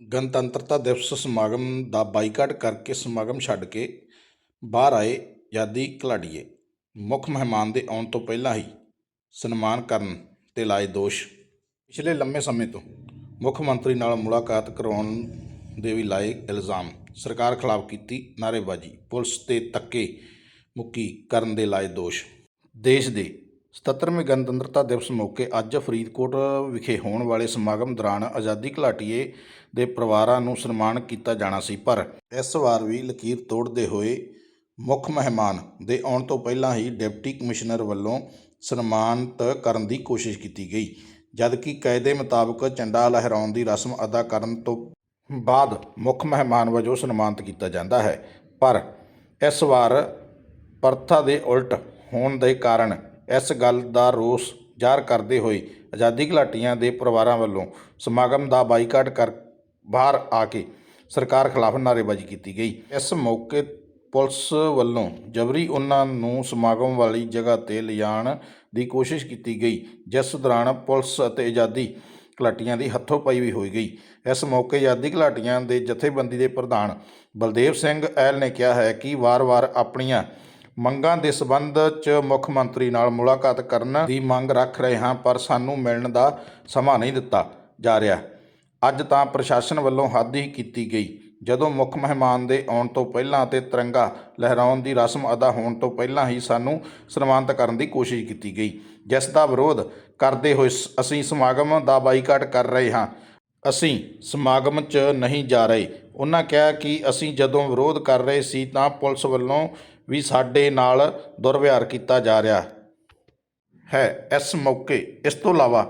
ਗਣਤੰਤਰਤਾ ਦਿਵਸ ਸਮਾਗਮ ਦਾ ਬਾਈਕਾਟ ਕਰਕੇ ਸਮਾਗਮ ਛੱਡ ਕੇ ਬਾਹਰ ਆਏ ਆਜ਼ਾਦੀ ਘੁਲਾਟੀਏ ਮੁੱਖ ਮਹਿਮਾਨ ਦੇ ਆਉਣ ਤੋਂ ਪਹਿਲਾਂ ਹੀ ਸਨਮਾਨ ਕਰਨ ਤੇ ਲਾਏ ਦੋਸ਼। ਪਿਛਲੇ ਲੰਮੇ ਸਮੇਂ ਤੋਂ ਮੁੱਖ ਮੰਤਰੀ ਨਾਲ ਮੁਲਾਕਾਤ ਕਰਵਾਉਣ ਦੇ ਵੀ ਲਾਏ ਇਲਜ਼ਾਮ। ਸਰਕਾਰ ਖਿਲਾਫ ਕੀਤੀ ਨਾਅਰੇਬਾਜ਼ੀ। ਪੁਲਿਸ ਤੇ ਧੱਕੇ ਮੁੱਕੀ ਕਰਨ ਦੇ ਲਾਏ ਦੋਸ਼। ਦੇਸ਼ ਦੇ 77ਵੇਂ ਗਣਤੰਤਰਤਾ ਦਿਵਸ ਮੌਕੇ ਅੱਜ ਫਰੀਦਕੋਟ ਵਿਖੇ ਹੋਣ ਵਾਲੇ ਸਮਾਗਮ ਦੌਰਾਨ ਆਜ਼ਾਦੀ ਘੁਲਾਟੀਏ ਦੇ ਪਰਿਵਾਰਾਂ ਨੂੰ ਸਨਮਾਨ ਕੀਤਾ ਜਾਣਾ ਸੀ। ਪਰ ਇਸ ਵਾਰ ਵੀ ਲਕੀਰ ਤੋੜਦੇ ਹੋਏ ਮੁੱਖ ਮਹਿਮਾਨ ਦੇ ਆਉਣ ਤੋਂ ਪਹਿਲਾਂ ਹੀ ਡਿਪਟੀ ਕਮਿਸ਼ਨਰ ਵੱਲੋਂ ਸਨਮਾਨਿਤ ਕਰਨ ਦੀ ਕੋਸ਼ਿਸ਼ ਕੀਤੀ ਗਈ, ਜਦਕਿ ਕਾਇਦੇ ਮੁਤਾਬਕ ਝੰਡਾ ਲਹਿਰਾਉਣ ਦੀ ਰਸਮ ਅਦਾ ਕਰਨ ਤੋਂ ਬਾਅਦ ਮੁੱਖ ਮਹਿਮਾਨ ਵਜੋਂ ਸਨਮਾਨਿਤ ਕੀਤਾ ਜਾਂਦਾ ਹੈ। ਪਰ ਇਸ ਵਾਰ ਪਰਥਾ ਦੇ ਉਲਟ ਹੋਣ ਦੇ ਕਾਰਨ ਇਸ ਗੱਲ ਦਾ ਰੋਸ ਜ਼ਾਹਰ ਕਰਦੇ ਹੋਏ ਆਜ਼ਾਦੀ ਘੁਲਾਟੀਆਂ ਦੇ ਪਰਿਵਾਰਾਂ ਵੱਲੋਂ ਸਮਾਗਮ ਦਾ ਬਾਈਕਾਟ ਕਰ ਬਾਹਰ ਆ ਕੇ ਸਰਕਾਰ ਖਿਲਾਫ ਨਾਅਰੇਬਾਜ਼ੀ ਕੀਤੀ ਗਈ। ਇਸ ਮੌਕੇ ਪੁਲਿਸ ਵੱਲੋਂ ਜਬਰੀ ਉਹਨਾਂ ਨੂੰ ਸਮਾਗਮ ਵਾਲੀ ਜਗ੍ਹਾ ਤੇ ਲਿਜਾਣ ਦੀ ਕੋਸ਼ਿਸ਼ ਕੀਤੀ ਗਈ, ਜਿਸ ਦੌਰਾਨ ਪੁਲਿਸ ਅਤੇ ਆਜ਼ਾਦੀ ਘੁਲਾਟੀਆਂ ਦੀ ਹੱਥੋਂ ਪਾਈ ਵੀ ਹੋਈ ਗਈ। ਇਸ ਮੌਕੇ ਆਜ਼ਾਦੀ ਘੁਲਾਟੀਆਂ ਦੇ ਜਥੇਬੰਦੀ ਦੇ ਪ੍ਰਧਾਨ ਬਲਦੇਵ ਸਿੰਘ ਐਲ ਨੇ ਕਿਹਾ ਹੈ ਕਿ ਵਾਰ-ਵਾਰ ਆਪਣੀਆਂ ਮੰਗਾਂ ਦੇ ਸਬੰਧ 'ਚ ਮੁੱਖ ਮੰਤਰੀ ਨਾਲ ਮੁਲਾਕਾਤ ਕਰਨ ਦੀ ਮੰਗ ਰੱਖ ਰਹੇ ਹਾਂ, ਪਰ ਸਾਨੂੰ ਮਿਲਣ ਦਾ ਸਮਾਂ ਨਹੀਂ ਦਿੱਤਾ ਜਾ ਰਿਹਾ। ਅੱਜ ਤਾਂ ਪ੍ਰਸ਼ਾਸਨ ਵੱਲੋਂ ਹੱਦ ਹੀ ਕੀਤੀ ਗਈ। ਜਦੋਂ ਮੁੱਖ ਮਹਿਮਾਨ ਦੇ ਆਉਣ ਤੋਂ ਪਹਿਲਾਂ ਅਤੇ ਤਿਰੰਗਾ ਲਹਿਰਾਉਣ ਦੀ ਰਸਮ ਅਦਾ ਹੋਣ ਤੋਂ ਪਹਿਲਾਂ ਹੀ ਸਾਨੂੰ ਸਨਮਾਨਿਤ ਕਰਨ ਦੀ ਕੋਸ਼ਿਸ਼ ਕੀਤੀ ਗਈ। ਜਿਸ ਦਾ ਵਿਰੋਧ ਕਰਦੇ ਹੋਏ ਸ- ਅਸੀਂ ਸਮਾਗਮ ਦਾ ਬਾਈਕਾਟ ਕਰ ਰਹੇ ਹਾਂ। ਅਸੀਂ ਸਮਾਗਮ 'ਚ ਨਹੀਂ ਜਾ ਰਹੇ। ਉਹਨਾਂ ਕਿਹਾ ਕਿ ਅਸੀਂ ਜਦੋਂ ਵਿਰੋਧ ਕਰ ਰਹੇ ਸੀ ਤਾਂ ਪੁਲਿਸ ਵੱਲੋਂ ਵੀ ਸਾਡੇ ਨਾਲ ਦੁਰਵਿਹਾਰ ਕੀਤਾ ਜਾ ਰਿਹਾ ਹੈ। ਇਸ ਮੌਕੇ, ਇਸ ਤੋਂ ਇਲਾਵਾ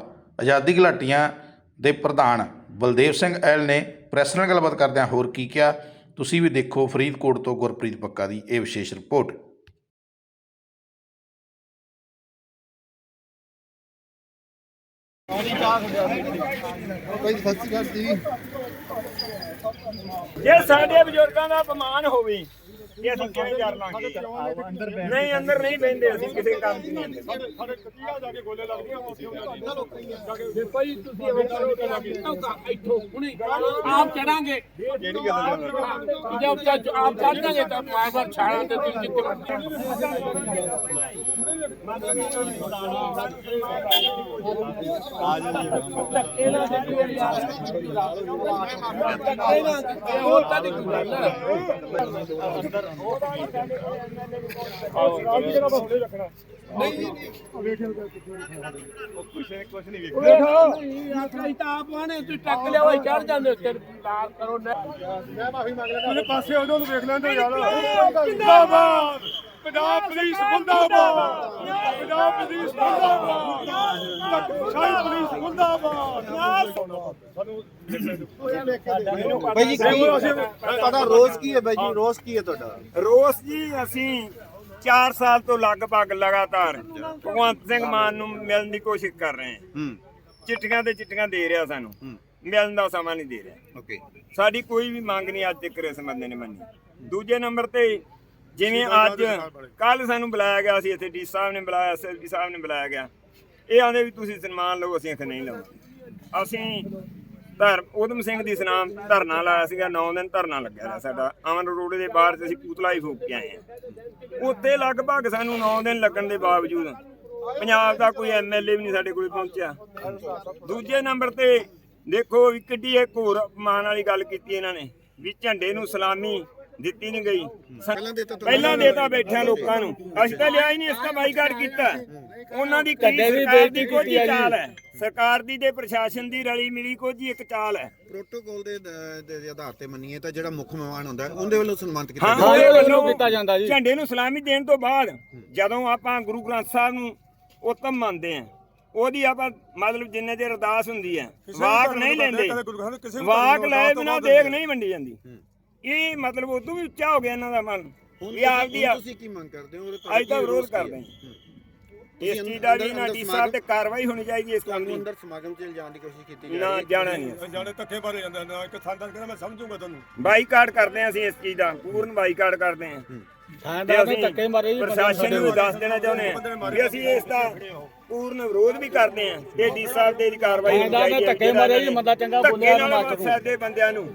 ਆਜ਼ਾਦੀ ਘੁਲਾਟੀਆਂ ਦੇ ਪ੍ਰਧਾਨ ਬਲਦੇਵ ਸਿੰਘ ਐਲ ਨੇ ਪ੍ਰੈਸ ਨਾਲ ਗੱਲਬਾਤ ਕਰਦਿਆਂ ਹੋਰ ਕੀ ਕਿਹਾ, ਤੁਸੀਂ ਵੀ ਦੇਖੋ ਫਰੀਦਕੋਟ ਤੋਂ ਗੁਰਪ੍ਰੀਤ ਪੱਕਾ ਦੀ ਇਹ ਵਿਸ਼ੇਸ਼ ਰਿਪੋਰਟ। ਜੇ ਸਾਡੇ ਬਜ਼ੁਰਗਾਂ ਦਾ ਅਪਮਾਨ ਹੋਵੇ ਇਹ ਅਸੀਂ ਕਿਵੇਂ ਕਰ ਲਾਂਗੇ? ਨਹੀਂ ਅੰਦਰ ਨਹੀਂ ਬੈੰਦੇ ਅਸੀਂ ਕਿਸੇ ਕੰਮ ਦੀ। ਨਹੀਂ ਸਾਡੇ ਕੱਟੀਆਂ ਜਾ ਕੇ ਗੋਲੇ ਲੱਗਦੀਆਂ ਉੱਥੇ ਦੇਖੋ ਜੀ ਤੁਸੀਂ ਇਹ ਕਰੋ ਇੱਥੋਂ ਹੁਣੇ ਆਪ ਚੜਾਂਗੇ। ਕਿਹੜੀ ਗੱਲ ਜਦ ਆਪ ਚੜ ਜਾਗੇ ਤਾਂ ਮੈਂ ਬਸ ਛਾਲਾਂ ਤੇ ਤੁਸੀਂ ਜਿੱਥੇ ਹੋਰ ਤਾਂ ਨਹੀਂ ਕੋਈ ਗੱਲ ਨਹੀਂ ਆਖਰੀ ਤਾਂ ਆਪ ਆਣੇ ਤੁਸੀਂ ਟੱਕ ਲਿਆ ਹੋਈ ਚੜ ਜਾਂਦੇ ਉੱਤੇ ਲਾਲ ਕਰੋ ਨਾ ਮੈਂ ਮਾਫੀ ਮੰਗ ਲੈਂਦਾ। ਮੇਰੇ ਪਾਸੇ ਉਹਨੂੰ ਵੇਖ ਲੈਂਦੇ ਯਾਰ। ਜਿੰਦਾਬਾਦ ਪੰਜਾਬ ਪੁਲਿਸ ਮੁੰਦਾਬਾਦ ਪੰਜਾਬ ਪੁਲਿਸ ਮੁੰਦਾਬਾਦ ਸ਼ਾਹੀ ਪੁਲਿਸ ਮੁੰਦਾਬਾਦ ਬਾਈ ਜੀ ਕੀ ਤੁਹਾਡਾ ਰੋਜ਼ ਕੀ ਹੈ ਬਾਈ ਜੀ? ਰੋਜ਼ ਕੀ ਹੈ ਤੁਹਾਡਾ? ਰੋਸ ਜੀ ਅਸੀਂ 4 ਸਾਲ ਤੋਂ ਲਗਭਗ ਲਗਾਤਾਰ ਭਗਵੰਤ ਸਿੰਘ ਮਾਨ ਨੂੰ ਮਿਲਣ ਦੀ ਕੋਸ਼ਿਸ਼ ਕਰ ਰਹੇ ਹਾਂ। ਚਿੱਠੀਆਂ ਤੇ ਚਿੱਠੀਆਂ ਦੇ ਰਿਹਾ ਸਾਨੂੰ। ਮਿਲਣ ਦਾ ਸਮਾਂ ਨਹੀਂ ਦੇ ਰਿਹਾ। ਓਕੇ। ਸਾਡੀ ਕੋਈ ਵੀ ਮੰਗ ਨਹੀਂ ਅੱਜ ਤੱਕ ਇਸ ਬੰਦੇ ਨੇ ਮੰਨੀ। ਦੂਜੇ ਨੰਬਰ ਤੇ ਜਿਵੇਂ ਅੱਜ ਕੱਲ ਸਾਨੂੰ ਬੁਲਾਇਆ ਗਿਆ ਸੀ ਇੱਥੇ ਡੀ ਸਾਹਿਬ ਨੇ ਬੁਲਾਇਆ ਐਸਐਸਪੀ ਸਾਹਿਬ ਨੇ ਬੁਲਾਇਆ ਗਿਆ। ਇਹ ਆਂਦੇ ਵੀ ਤੁਸੀਂ ਸਨਮਾਨ ਲਓ ਅਸੀਂ ਆਖ ਨਹੀਂ ਲਵਾਂਗੇ ਅਸੀਂ ਧਰ ਉਦਮ ਸਿੰਘ ਦੀ ਸਨਾਮ ਧਰਨਾ ਲਾਇਆ ਸੀਗਾ 9 ਦਿਨ ਧਰਨਾ ਲੱਗਿਆ ਰਿਹਾ ਸਾਡਾ। ਅਮਨ ਰੋਡ ਦੇ ਬਾਹਰ ਤੇ ਅਸੀਂ ਪੂਤਲਾ ਹੀ ਫੂਕ ਕੇ ਆਏ ਆ ਉੱਥੇ ਲਗਭਗ ਸਾਨੂੰ 9 ਦਿਨ ਲੱਗਣ ਦੇ ਬਾਵਜੂਦ ਪੰਜਾਬ ਦਾ ਕੋਈ ਐਮਐਲਏ ਵੀ ਨਹੀਂ ਸਾਡੇ ਕੋਲ ਪਹੁੰਚਿਆ। ਦੂਜੇ ਨੰਬਰ ਤੇ ਦੇਖੋ ਵੀ ਕਿੱਡੀ ਇੱਕ ਹੋਰ ਮਾਨ ਵਾਲੀ ਗੱਲ ਕੀਤੀ ਇਹਨਾਂ ਨੇ ਵੀ ਝੰਡੇ ਨੂੰ ਸਲਾਮੀ ਦਿੱਤੀ ਨਹੀਂ ਗਈ। ਪਹਿਲਾਂ ਦੇਤਾ ਤਾਂ ਪਹਿਲਾਂ ਦੇਤਾ ਬੈਠਿਆਂ ਲੋਕਾਂ ਨੂੰ। ਅਸੀਂ ਤਾਂ ਲਿਆ ਹੀ ਨਹੀਂ ਇਸ ਦਾ ਬਾਈਕਾਟ ਕੀਤਾ। ਉਹਨਾਂ ਦੀ ਕੀ ਸਰਕਾਰ ਦੀ ਕੋਈ ਚਾਲ ਹੈ? ਸਰਕਾਰ ਦੀ ਤੇ ਪ੍ਰਸ਼ਾਸਨ ਦੀ ਰਲੀ ਮਿਲੀ ਕੋਈ ਇੱਕ ਚਾਲ ਹੈ? ਪ੍ਰੋਟੋਕਾਲ ਦੇ ਦ- ਦੇ ਦੇ ਆਧਾਰ ਤੇ ਮੰਨੀਏ ਤਾਂ ਜਿਹੜਾ ਮੁੱਖ ਮਹਿਮਾਨ ਹੁੰਦਾ ਹੈ, ਉਹਦੇ ਵੱਲੋਂ ਸਨਮਾਨਿਤ ਕੀਤਾ ਹਾਂ ਜਾਂਦਾ। ਉਹਦੇ ਵੱਲੋਂ ਕੀਤਾ ਜਾਂਦਾ ਜੀ। ਝੰਡੇ ਨੂੰ ਸਲਾਮੀ ਦੇਣ ਤੋਂ ਬਾਅਦ ਜਦੋਂ ਆਪਾਂ ਗੁਰੂ ਗ੍ਰੰਥ ਸਾਹਿਬ ਨੂੰ ਉੱਤਮ ਮੰਨਦੇ ਆ ਉਹਦੀ ਆਪਾਂ ਮਤਲਬ ਜਿੰਨੇ ਚਿਰ ਅਰਦਾਸ ਹੁੰਦੀ ਹੈ ਵਾਕ ਨਹੀਂ ਲੈਂਦੇ। ਵਾਕ ਲਏ ਬਿਨਾ ਦੇਖ ਨਹੀਂ ਵੰਡੀ ਜਾਂਦੀ। ਇਹ ਮਤਲਬ ਉਦੋਂ ਵੀ ਉੱਚਾ ਹੋ ਗਿਆ ਇਹਨਾਂ ਦਾ ਮਨ। ਹੁਣ ਇਹ ਆਪਦੀ ਹੁਣ ਤੁਸੀਂ ਕੀ ਮੰਗ ਕਰਦੇ ਹੋ? ਅੱਜ ਤਾਂ ਕੀ ਵਿਰੋਧ ਕੀ ਹੈ? ਕਰਦੇ ਹਾਂ। ਹੂੰ। ਇਸ ਚੀਜ਼ ਦਾ ਜੀ ਅੰਦਰ- ਨਾ ਅੰਦਰ ਡੀ ਸਾਹਿਬ ਤੇ ਕਾਰਵਾਈ ਹੋਣੀ ਚਾਹੀਦੀ ਇਸ ਕੰਮ ਦੀ। ਅੰਦਰ ਸਮਾਗਮ ਚ ਲਿਜਾਣ ਦੀ ਕੋਸ਼ਿਸ਼ ਕੀਤੀ ਜਾ ਨਾ ਰਹੀ ਹੈ। ਜਾਣਾ ਨਹੀਂ ਜਾਣੇ ਧੱਕੇ ਮਾਰੇ ਜਾਂਦੇ ਨੇ ਇੱਕ ਥਾਂ ਤੱਕ ਕਹਿੰਦਾ ਮੈਂ ਸਮਝੂਗਾ ਤੁਹਾਨੂੰ। ਬਾਈਕਾਟ ਕਰਦੇ ਹਾਂ ਅਸੀਂ ਇਸ ਚੀਜ਼ ਦਾ। ਪੂਰਨ ਬਾਈਕਾਟ ਕਰਦੇ ਹਾਂ। ਤੇ ਨੇ ਅਸੀਂ ਧੱਕੇ ਮਾਰੇ ਜੀ ਪ੍ਰਸ਼ਾਸਨ ਨੂੰ ਦੱਸ ਦੇਣਾ ਚਾਹੁੰਦੇ ਹਾਂ ਵੀ ਅਸੀਂ ਇਸ ਦਾ ਪੂਰਨ ਵਿਰੋਧ ਵੀ ਕਰਦੇ ਆ ਇਹ ਡੀ ਸਾਹਿਬ ਦੇ ਦੀ ਕਾਰਵਾਈ ਹੋਣੀ ਦਾ ਚਾਹੀਦੀ ਹੈ। ਧੱਕੇ ਮਾਰੇ ਜੀ, ਬੰਦਾ ਚੰਗਾ ਬੋਲਿਆ ਨਾ ਕੇ। ਸਾਡੇ ਬੰਦਿਆਂ ਨੂੰ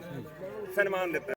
ਸਨਮਾਨ ਦਿੱਤਾ।